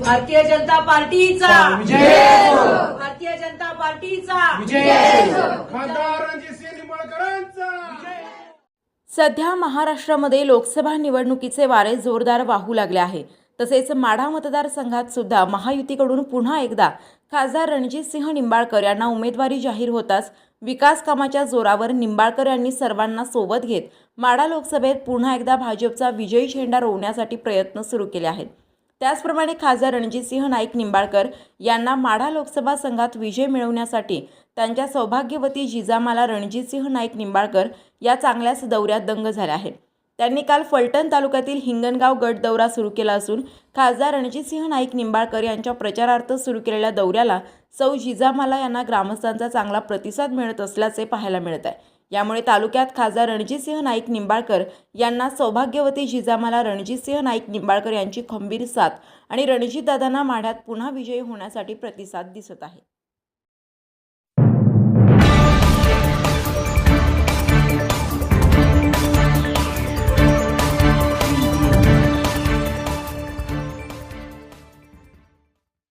भारतीय जनता पार्टीचा. विजय. भारतीय जनता पार्टीचा. निंबाळकरांचा. सध्या महाराष्ट्रामध्ये लोकसभा निवडणुकीचे वारे जोरदार वाहू लागले आहे. तसेच माढा मतदारसंघात सुद्धा महायुतीकडून पुन्हा एकदा खासदार रणजितसिंह निंबाळकर यांना उमेदवारी जाहीर होताच विकास कामाच्या जोरावर निंबाळकर यांनी सर्वांना सोबत घेत माढा लोकसभेत पुन्हा एकदा भाजपचा विजयी झेंडा रोवण्यासाठी प्रयत्न सुरू केले आहेत. त्याचप्रमाणे खासदार रणजितसिंह नाईक निंबाळकर यांना माढा लोकसभा संघात विजय मिळवण्यासाठी त्यांच्या सौभाग्यवती जिजामाला रणजितसिंह नाईक निंबाळकर या चांगल्याच दौऱ्यात दंग झाल्या आहेत. त्यांनी काल फलटण तालुक्यातील हिंगणगाव गट दौरा सुरू केला असून खासदार रणजितसिंह नाईक निंबाळकर यांच्या प्रचारार्थ सुरू केलेल्या दौऱ्याला सौ जिजामाला यांना ग्रामस्थांचा चांगला प्रतिसाद मिळत असल्याचे पाहायला मिळत आहे. यामुळे तालुक्यात खासदार रणजितसिंह नाईक निंबाळकर यांना सौभाग्यवती जिजामाला रणजितसिंह नाईक निंबाळकर यांची खंबीर साथ आणि रणजितदादांना माढ्यात पुन्हा विजयी होण्यासाठी प्रतिसाद दिसत आहे.